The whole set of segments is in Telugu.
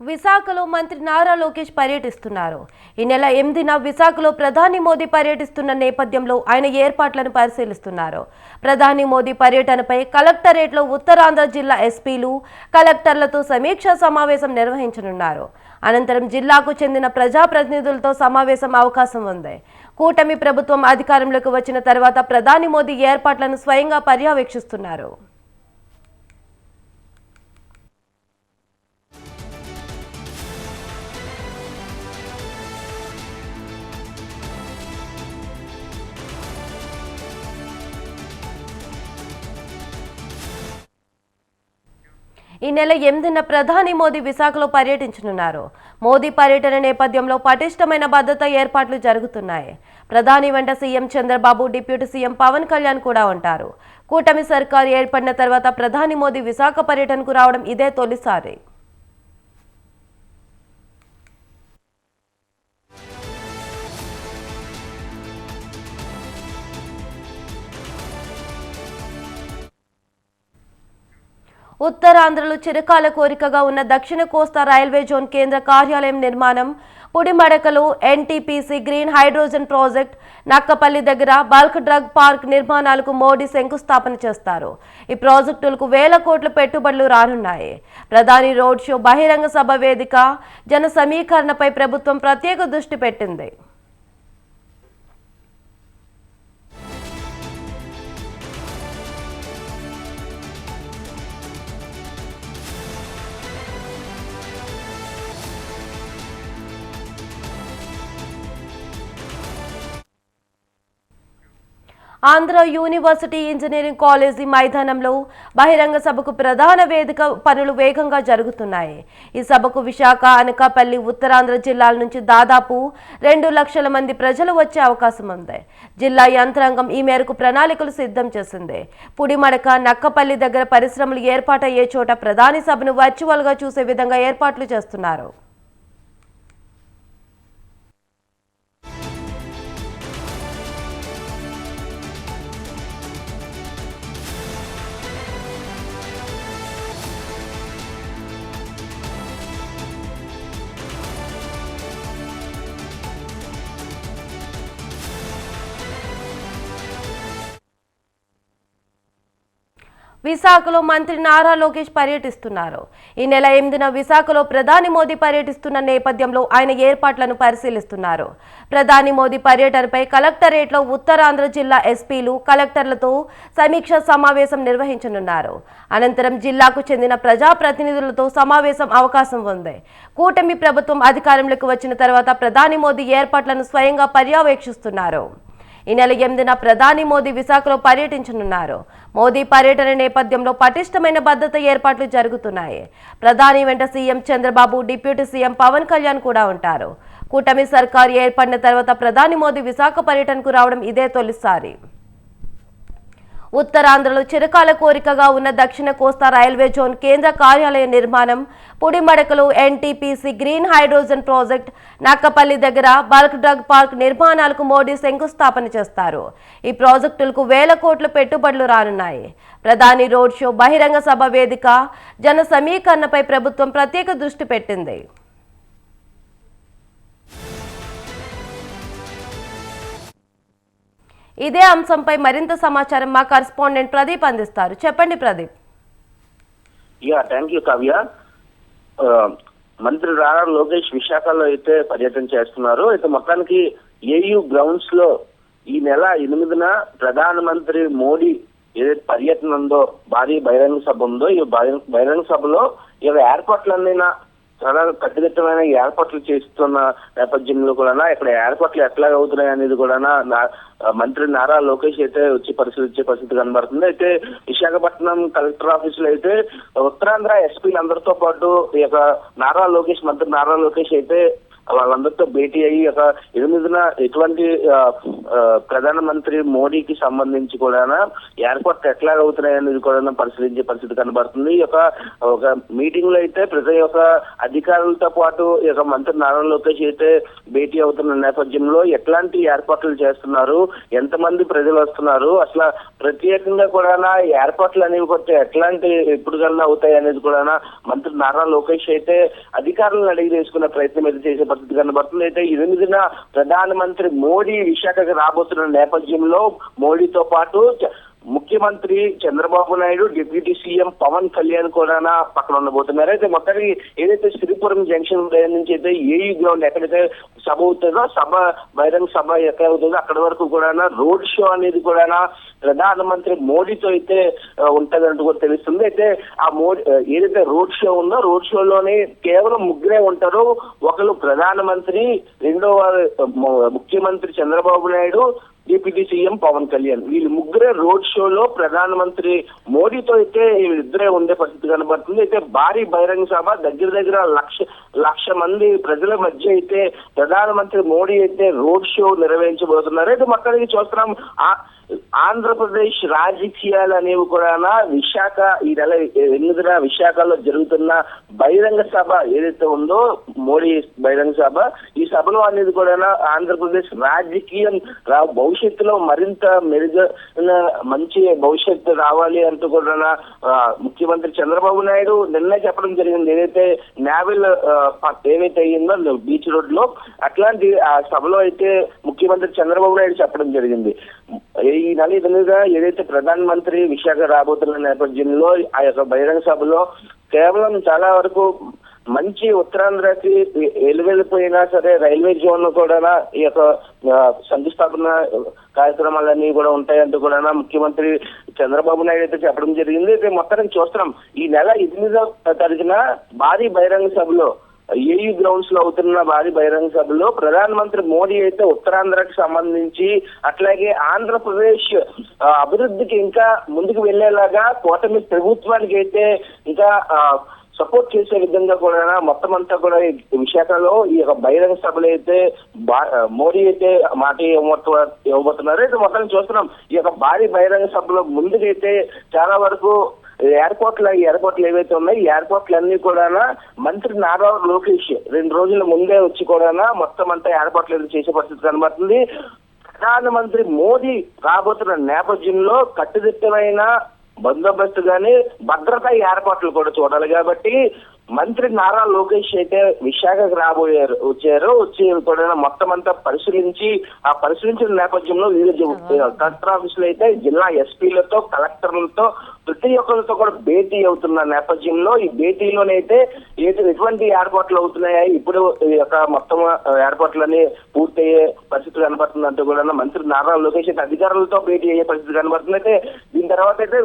విశాఖలో మంత్రి నారా లోకేష్ పర్యటిస్తున్నారు. ఈ నెల ఎనిమిదిన విశాఖలో ప్రధాని మోదీ పర్యటిస్తున్న నేపథ్యంలో ఆయన ఏర్పాట్లను పరిశీలిస్తున్నారు. ప్రధాని మోదీ పర్యటనపై కలెక్టరేట్లో ఉత్తరాంధ్ర జిల్లా ఎస్పీలు కలెక్టర్లతో సమీక్షా సమావేశం నిర్వహించనున్నారు. అనంతరం జిల్లాకు చెందిన ప్రజాప్రతినిధులతో సమావేశం అవకాశం ఉంది. కూటమి ప్రభుత్వం అధికారంలోకి వచ్చిన తర్వాత ప్రధాని మోదీ ఏర్పాట్లను స్వయంగా పర్యవేక్షిస్తున్నారు. ఈ నెల ఎనిమిదిన ప్రధాని మోదీ విశాఖలో పర్యటించనున్నారు. మోదీ పర్యటన నేపథ్యంలో పటిష్టమైన భద్రత ఏర్పాట్లు జరుగుతున్నాయి. ప్రధాని వెంట CM Chandrababu deputy CM Pawan Kalyan కూడా ఉంటారు. కూటమి సర్కారు ఏర్పడిన తర్వాత ప్రధాని మోదీ విశాఖ పర్యటనకు రావడం ఇదే తొలిసారి. ఉత్తరాంధ్రలో చిరకాల కోరికగా ఉన్న దక్షిణ కోస్తా రైల్వే జోన్ కేంద్ర కార్యాలయం నిర్మాణం పుడిమడకలు NTPC green hydrogen project Nakkapalli దగ్గర బల్క్ డ్రగ్ పార్క్ నిర్మాణాలకు మోడీ శంకుస్థాపన చేస్తారు. ఈ ప్రాజెక్టులకు వేల కోట్ల పెట్టుబడులు రానున్నాయి. ప్రధాని రోడ్ షో బహిరంగ సభ వేదిక జన సమీకరణపై ప్రభుత్వం ప్రత్యేక దృష్టి పెట్టింది. ఆంధ్ర యూనివర్సిటీ ఇంజనీరింగ్ కాలేజీ మైదానంలో బహిరంగ సభకు ప్రధాన వేదిక పనులు వేగంగా జరుగుతున్నాయి. ఈ సభకు విశాఖ అనకాపల్లి ఉత్తరాంధ్ర జిల్లాల నుంచి దాదాపు రెండు లక్షల మంది ప్రజలు వచ్చే అవకాశం ఉంది. జిల్లా యంత్రాంగం ఈ మేరకు ప్రణాళికలు సిద్ధం చేసింది. పుడిమడక నక్కపల్లి దగ్గర పరిశ్రమలు ఏర్పాటయ్యే చోట ప్రధాని సభను వర్చువల్గా చూసే విధంగా ఏర్పాట్లు చేస్తున్నారు. విశాఖలో మంత్రి నారా లోకేష్ పర్యటిస్తున్నారు. ఈ నెల ఎనిమిదిన విశాఖలో ప్రధాని మోదీ పర్యటిస్తున్న నేపథ్యంలో ఆయన ఏర్పాట్లను పరిశీలిస్తున్నారు. ప్రధాని మోదీ పర్యటనపై కలెక్టరేట్లో ఉత్తరాంధ్ర జిల్లా ఎస్పీలు కలెక్టర్లతో సమీక్ష సమావేశం నిర్వహించనున్నారు. అనంతరం జిల్లాకు చెందిన ప్రజాప్రతినిధులతో సమావేశం అవకాశం ఉంది. కూటమి ప్రభుత్వం అధికారంలోకి వచ్చిన తర్వాత ప్రధాని మోదీ ఏర్పాట్లను స్వయంగా పర్యవేక్షిస్తున్నారు. ఈ నెల ఎనిమిదిన ప్రధాని మోదీ విశాఖలో పర్యటించనున్నారు. మోదీ పర్యటన నేపథ్యంలో పటిష్టమైన భద్రత ఏర్పాట్లు జరుగుతున్నాయి. ప్రధాని వెంట CM Chandrababu deputy CM Pawan Kalyan కూడా ఉంటారు. కూటమి సర్కారు ఏర్పడిన తర్వాత ప్రధాని మోదీ విశాఖ పర్యటనకు రావడం ఇదే తొలిసారి. ఉత్తరాంధ్రలో చిరకాల కోరికగా ఉన్న దక్షిణ కోస్తా రైల్వే జోన్ కేంద్ర కార్యాలయ నిర్మాణం పుడిమడకలు NTPC green hydrogen project Nakkapalli దగ్గర బల్క్ డ్రగ్ పార్క్ నిర్మాణాలకు మోడీ శంకుస్థాపన చేస్తారు. ఈ ప్రాజెక్టులకు వేల కోట్ల పెట్టుబడులు రానున్నాయి. ప్రధాని రోడ్ షో బహిరంగ సభ వేదిక జన సమీకరణపై ప్రభుత్వం ప్రత్యేక దృష్టి పెట్టింది. ఇదే అంశంపై మరింత సమాచారం మా కరస్పాండెంట్ ప్రదీప్ అందిస్తారు. చెప్పండి Pradeep. Yeah thank you Kavya. మంత్రి రారా లోకేష్ విశాఖలో అయితే పర్యటన చేస్తున్నారు. అయితే మొత్తానికి ఏయూ గ్రౌండ్స్లో ఈ నెల ఎనిమిదిన ప్రధానమంత్రి మోడీ ఏదైతే పర్యటన ఉందో భారీ బహిరంగ సభ ఉందో ఈ బహిరంగ బహిరంగ సభలో ఇవి ఏర్పాట్లన్నైనా చాలా కట్టుదిట్టమైన ఏర్పాట్లు చేస్తున్న నేపథ్యంలో కూడా ఇక్కడ ఏర్పాట్లు ఎట్లా అవుతున్నాయి అనేది కూడా నా- మంత్రి నారా లోకేష్ అయితే వచ్చి పరిశీలించే పరిస్థితి కనబడుతుంది. అయితే విశాఖపట్నం కలెక్టర్ ఆఫీస్లో అయితే ఉత్తరాంధ్ర ఎస్పీలందరితో పాటు ఈ యొక్క నారా లోకేష్ మంత్రి నారా లోకేష్ అయితే వాళ్ళందరితో భేటీ అయ్యి ఒక ఎనిమిదిన ఎటువంటి ప్రధానమంత్రి మోడీకి సంబంధించి కూడా ఏర్పాట్లు ఎట్లా అవుతున్నాయి అనేది కూడా పరిశీలించే పరిస్థితి కనబడుతుంది. ఈ యొక్క ఒక మీటింగ్లో అయితే ప్రతి ఒక్క అధికారులతో పాటు ఈ యొక్క మంత్రి నారా లోకేష్ అయితే భేటీ అవుతున్న నేపథ్యంలో ఎట్లాంటి ఏర్పాట్లు చేస్తున్నారు ఎంతమంది ప్రజలు వస్తున్నారు అసలు ప్రత్యేకంగా కూడా ఏర్పాట్లు అనేవి కొట్టి ఎట్లాంటి ఎప్పుడు కన్నా అవుతాయి అనేది కూడా మంత్రి నారా లోకేష్ అయితే అధికారులను అడిగి తీసుకునే ప్రయత్నం అయితే చేసే పరిస్థితి కనబడుతుంది. అయితే ఎనిమిదిన ప్రధానమంత్రి మోడీ విశాఖకు రాబోతున్న నేపథ్యంలో మోడీతో పాటు ముఖ్యమంత్రి చంద్రబాబు నాయుడు డిప్యూటీ సీఎం పవన్ కళ్యాణ్ కూడా పక్కన ఉండబోతున్నారు. అయితే మొత్తానికి ఏదైతే శ్రీపురం జంక్షన్ నుంచి అయితే ఏఈ గ్రౌండ్ ఎక్కడైతే సభ అవుతుందో సభ బహిరంగ సభ ఎక్కడ అవుతుందో అక్కడ వరకు కూడా రోడ్ షో అనేది కూడా ప్రధానమంత్రి మోడీతో అయితే ఉంటదంటూ కూడా తెలుస్తుంది. అయితే ఆ మోడీ ఏదైతే రోడ్ షో ఉందో రోడ్ షోలోనే కేవలం ముగ్గురే ఉంటారు. ఒకరు ప్రధానమంత్రి రెండో ముఖ్యమంత్రి చంద్రబాబు నాయుడు డిప్యూటీ సీఎం పవన్ కళ్యాణ్. వీళ్ళు ముగ్గురే రోడ్ షోలో ప్రధానమంత్రి మోడీతో అయితే వీళ్ళిద్దరే ఉండే పరిస్థితి కనబడుతుంది. అయితే భారీ బహిరంగ సభ దగ్గర దగ్గర లక్ష లక్ష మంది ప్రజల మధ్య అయితే ప్రధానమంత్రి మోడీ అయితే రోడ్ షో నిర్వహించబోతున్నారు. అయితే మొత్తానికి చూస్తున్నాం ఆంధ్రప్రదేశ్ రాజకీయాలు అనేవి కూడా విశాఖ ఈ నెల ఎనిమిదిన విశాఖలో జరుగుతున్న బహిరంగ సభ ఏదైతే ఉందో మోడీ బహిరంగ సభ ఈ సభలో అనేది కూడా ఆంధ్రప్రదేశ్ రాజకీయం భవిష్యత్ భవిష్యత్తులో మరింత మెరుగైన మంచి భవిష్యత్తు రావాలి అంటూ కూడా ముఖ్యమంత్రి చంద్రబాబు నాయుడు నిన్న చెప్పడం జరిగింది. ఏదైతే నావెల్ ఏదైతే అయ్యిందో బీచ్ రోడ్లో అట్లాంటి ఆ సభలో అయితే ముఖ్యమంత్రి చంద్రబాబు నాయుడు చెప్పడం జరిగింది. ఈ నెల ఎదురుగా ఏదైతే ప్రధాన మంత్రి విశాఖ రాబోతున్న నేపథ్యంలో ఆ యొక్క బహిరంగ సభలో కేవలం చాలా వరకు మంచి ఉత్తరాంధ్రకి ఎలువెళ్ళిపోయినా సరే రైల్వే జోన్ కూడా ఈ యొక్క శంకుస్థాపన కార్యక్రమాలన్నీ కూడా ఉంటాయంటూ కూడా ముఖ్యమంత్రి చంద్రబాబు నాయుడు అయితే చెప్పడం జరిగింది. అయితే మొత్తానికి చూస్తున్నాం. ఈ నెల ఎనిమిదో తారీఖున భారీ బహిరంగ సభలో ఏయూ గ్రౌండ్స్లో అవుతున్న భారీ బహిరంగ సభలో ప్రధానమంత్రి మోడీ అయితే ఉత్తరాంధ్రకు సంబంధించి అట్లాగే ఆంధ్రప్రదేశ్ అభివృద్ధికి ఇంకా ముందుకు వెళ్ళేలాగా కూటమి ప్రభుత్వానికి అయితే ఇంకా సపోర్ట్ చేసే విధంగా కూడా మొత్తం అంతా కూడా ఈ విశాఖలో ఈ యొక్క బహిరంగ సభలు అయితే మోడీ అయితే మాట ఇవ్వబోతు- ఇవ్వబోతున్నారు అయితే మొత్తం చూస్తున్నాం. ఈ యొక్క భారీ బహిరంగ సభలో ముందుకైతే చాలా వరకు ఎయిర్పోర్ట్ల ఎయిర్పోర్ట్లు ఏవైతే ఉన్నాయి ఈ అన్ని కూడా మంత్రి నారా లోకేష్ రెండు రోజుల ముందే వచ్చి కూడా మొత్తం అంతా ఏర్పాట్లు చేసే పరిస్థితి కనబడుతుంది. ప్రధానమంత్రి మోదీ రాబోతున్న నేపథ్యంలో కట్టుదిట్టమైన బందోబస్తు గాని భద్రతా ఏర్పాట్లు కూడా చూడాలి కాబట్టి మంత్రి నారా లోకేష్ అయితే విశాఖకు రాబోయారు వచ్చారు. వచ్చి కూడా మొత్తం అంతా పరిశీలించి ఆ పరిశీలించిన నేపథ్యంలో వివిధ కలెక్టర్ ఆఫీసులు అయితే జిల్లా ఎస్పీలతో కలెక్టర్లతో ప్రతి ఒక్కరితో కూడా భేటీ అవుతున్న నేపథ్యంలో ఈ భేటీలోనైతే ఏది ఎటువంటి ఏర్పాట్లు అవుతున్నాయా? ఇప్పుడు ఈ యొక్క మొత్తం ఏర్పాట్లన్నీ పూర్తయ్యే పరిస్థితి కనబడుతుందంటూ కూడా మంత్రి నారా లోకేష్ అయితే అధికారులతో భేటీ అయ్యే పరిస్థితి కనబడుతుంది. అయితే దీని తర్వాత అయితే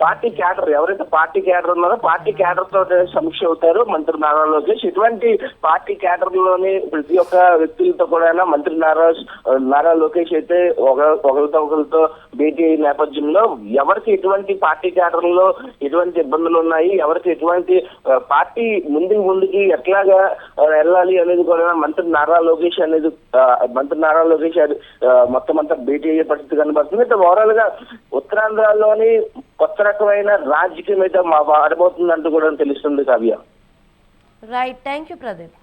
పార్టీ క్యాడర్ ఎవరైతే పార్టీ క్యాడర్ ఉన్నారో పార్టీ క్యాడర్తో సమీక్ష అవుతారు మంత్రి నారా లోకేష్. ఇటువంటి పార్టీ క్యాడర్లోని ప్రతి ఒక్క వ్యక్తులతో కూడా మంత్రి నారా నారా లోకేష్ అయితే ఒక- ఒకరితో ఒకరితో భేటీ అయిన నేపథ్యంలో ఎవరికి ఎటువంటి పార్టీ క్యాడర్లో ఎటువంటి ఇబ్బందులు ఉన్నాయి ఎవరికి ఎటువంటి పార్టీ ముందుకు ముందుకి ఎట్లాగా వెళ్ళాలి అనేది కూడా మంత్రి నారా లోకేష్ అనేది మంత్రి నారా లోకేష్ మొత్తం అంతా భేటీ అయ్యే పరిస్థితి కనబడుతుంది. అయితే ఓవరాల్గా ఉత్తరాంధ్రలోని కొత్త రకమైన రాజకీయం అయితే మా వాడబోతుందంటూ కూడా తెలుస్తుంది Kavya. Right thank you Pradeep